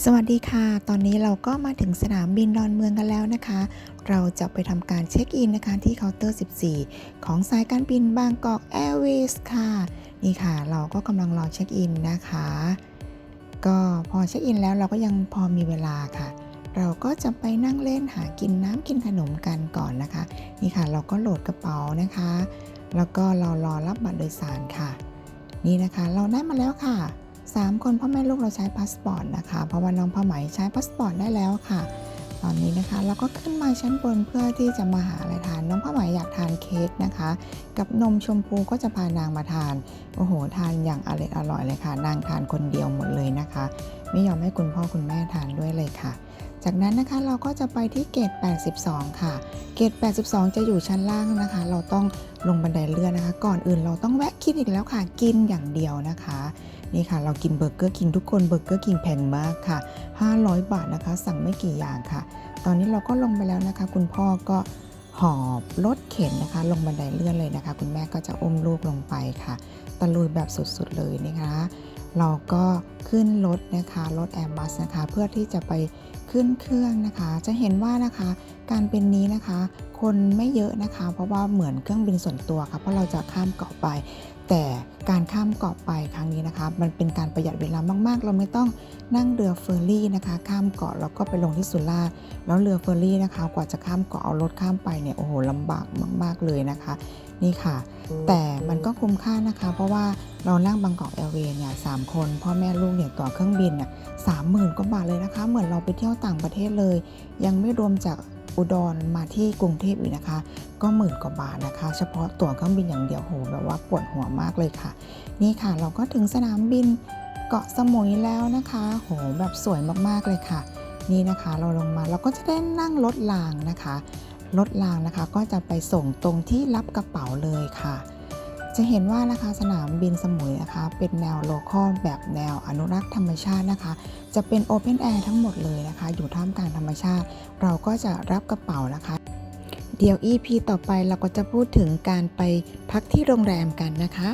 สวัสดีค่ะ ตอนนี้เราก็มาถึงสนามบินดอนเมืองกันแล้วนะคะ เราจะไปทำการเช็คอินนะคะที่เคาน์เตอร์ 14 ของสายการบินบางกอกแอร์เวย์สค่ะ นี่ค่ะ เราก็กำลังรอเช็คอินนะคะ ก็พอเช็คอินแล้วเราก็ยังพอมีเวลาค่ะ เราก็จะไปนั่งเล่นหากินน้ำกินขนมกันก่อนนะคะ นี่ค่ะ เราก็โหลดกระเป๋านะคะ แล้วก็เรารอรับบัตรโดยสารค่ะ นี่นะคะ เราได้มาแล้วค่ะ 3 คนพ่อแม่ลูกเราใช้พาสปอร์ตนะคะ เพราะว่าน้องผ้าไหมใช้พาสปอร์ตได้แล้วค่ะ ตอนนี้นะคะเราก็ขึ้นมาชั้นบนเพื่อที่จะมาหาอะไรทาน น้องผ้าไหมอยากทานเค้กนะคะ กับนมชมพูก็จะพานางมาทาน โอ้โห ทานอย่างอร่อยเลยค่ะ นางทานคนเดียวหมดเลยนะคะ ไม่ยอมให้คุณพ่อคุณแม่ทานด้วยเลยค่ะ จากนั้นนะคะเราก็จะไปที่เกต82 ค่ะ เกต82 จะอยู่ชั้นล่างนะคะ เราต้องลงบันไดเลื่อนนะคะ ก่อนอื่นเราต้องแวะกินอีกแล้วค่ะ กินอย่างเดียวนะคะ นี่ค่ะ เรากินเบอร์เกอร์คิงทุกคนเบอร์เกอร์คิงแพงมากค่ะ 500 บาทนะคะ สั่งไม่กี่อย่างค่ะ ตอนนี้เราก็ลงไปแล้วนะคะ คุณพ่อก็หอบรถเข็นนะคะ ลงบันไดเลื่อนเลยนะคะ คุณแม่ก็จะอุ้มลูกลงไปค่ะ ตะลุยแบบสุดๆเลยนะคะ เราก็ขึ้นรถนะคะรถแอร์บัสนะคะ เพื่อที่จะไป ขึ้นเครื่องนะคะ จะเห็นว่านะคะ การเป็นนี้นะคะ คนไม่เยอะนะคะ เพราะว่าเหมือนเครื่องบินส่วนตัวค่ะ เพราะเราจะข้ามเกาะไป แต่การข้ามเกาะไปครั้งนี้นะคะ มันเป็นการประหยัดเวลามาก ๆ เราไม่ต้องนั่งเรือเฟอร์รี่นะคะ ข้ามเกาะแล้วก็ไปลงที่สุราษฎร์แล้วเรือเฟอร์รี่นะคะ กว่าจะข้ามเกาะเอารถข้ามไปเนี่ยโอ้โหลำบากมาก ๆเลยนะคะ นี่ค่ะ แต่มันก็คุ้มค่านะคะ เพราะว่า เรานั่งบางกอกแอร์เวย์เนี่ยสามคนพ่อแม่ลูกเนี่ยต่อเครื่องบินเนี่ยสามหมื่นกว่าบาทเลยนะคะ เหมือนเราไปเที่ยวต่างประเทศเลย ยังไม่รวมจากอุดรมาที่กรุงเทพอีกนะคะ ก็หมื่นกว่าบาทนะคะ เฉพาะตั๋วเครื่องบินอย่างเดียวโหแบบว่าปวดหัวมากเลยค่ะ นี่ค่ะเราก็ถึงสนามบินเกาะสมุยแล้วนะคะ โหแบบสวยมากๆเลยค่ะ นี่นะคะเราลงมาเราก็จะได้นั่งรถรางนะคะรถรางนะคะก็จะไปส่งตรงที่รับกระเป๋าเลยค่ะ จะเห็นว่านะคะสนามบินสมุยนะคะ เป็นแนวโลคอลแบบแนวอนุรักษ์ธรรมชาตินะคะ จะเป็นโอเพนแอร์ทั้งหมดเลยนะคะ อยู่ท่ามกลางธรรมชาติ เราก็จะรับกระเป๋านะคะ เดี๋ยว EP ต่อไปเราก็จะพูดถึงการไปพักที่โรงแรมกันนะคะ